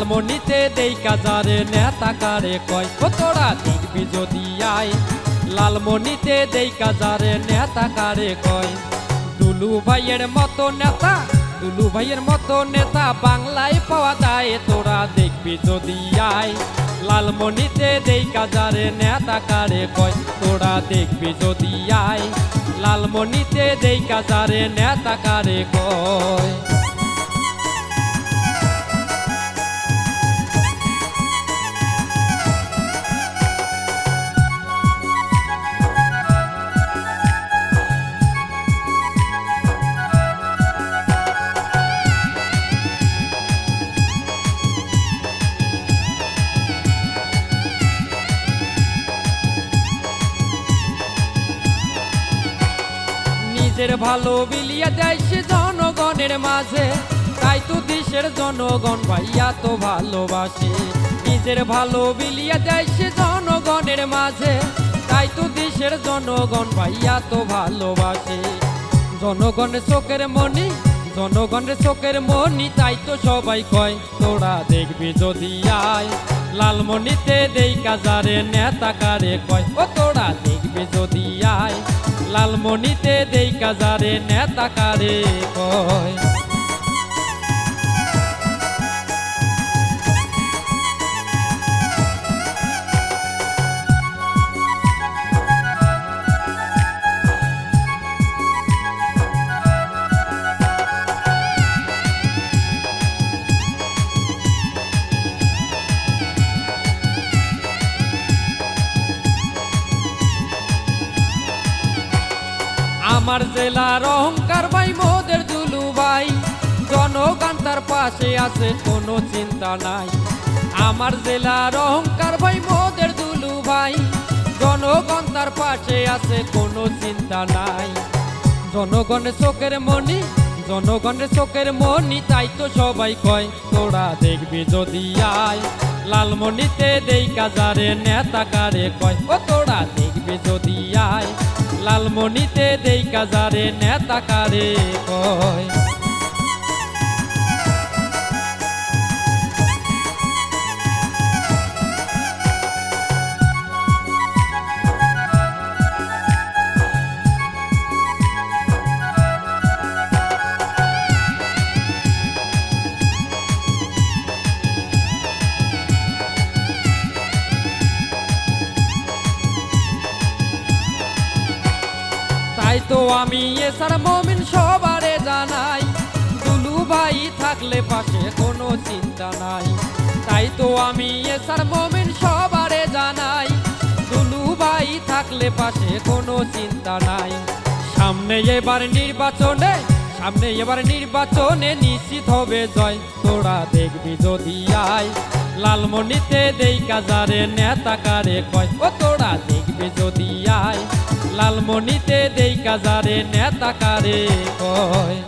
লালমণিতে দেই কাজারে নেতা কারে কয় ও তোরা দেখবি যদি আয়? লালমণিতে দেই কাজারে নেতা কারে কয়, দুলু ভাইয়ের মতো নেতা, দুলু ভাইয়ের মতো নেতা বাংলায় পাওয়া যায়, তোরা দেখবি যদি আয়? লালমণিতে দেই কাজারে নেতা কারে কয়, তোরা দেখবি যদি আয়? লালমণিতে দেই কাজারে নেতা কারে কয় নিজের ভালো বিলিয়ে সে জনগণের মাঝে। তাই তো দেশের জনগণ ভাইয়া তো ভালোবাসে। নিজের ভালো বিলিয়ে সে জনগণের মাঝে। তাই তো দেশের জনগণ ভাইয়া তো ভালোবাসে। জনগণের চোখের মনি জনগণের চোখের মনি, তাই তো সবাই কয়, তোরা দেখবি যদি আয়। লালমণিতে দেই কাজারে, নেতা কারে কয়, ও তোরা দেখবি যদি আয়। লালমণিতে দেই কাজারে নেতা কারে কয়। আমার জেলার অহংকার ভাই, মোদের দুলু ভাই জনগণ তার পাশে আছে, কোনো চিন্তা নাই। আমার জেলার অহংকার ভাই, মোদের দুলু ভাই জনগণ তার পাশে আছে, কোনো চিন্তা নাই। জনগণের চোখের মনি জনগণের চোখের মনি, তাই তো সবাই কয়, তোরা দেখবি যদি আয়। লালমণিতে দেই কাজারে নেতা কারে কয়, ও তোরা দেখবি যদি আয়। লালমণিতে দেই কাজারে নেতা কারে কয়। তাই তো আমি এসার মমিন সবারে জানাই। দুলু ভাই থাকলে পাশে কোনো চিন্তা নাই। তাই তো আমি এসার মমিন সবারে জানাই। দুলু ভাই থাকলে পাশে কোনো চিন্তা নাই। সামনে এবার নির্বাচনে, সামনে এবার নির্বাচনে নিশ্চিত হবে জয়। তোরা দেখবি যদি আয় লালমণিতে দেই কাজারে নেতা কারে কয়। ও তোরা দেখবি কাজারে নেতা কারে কয়?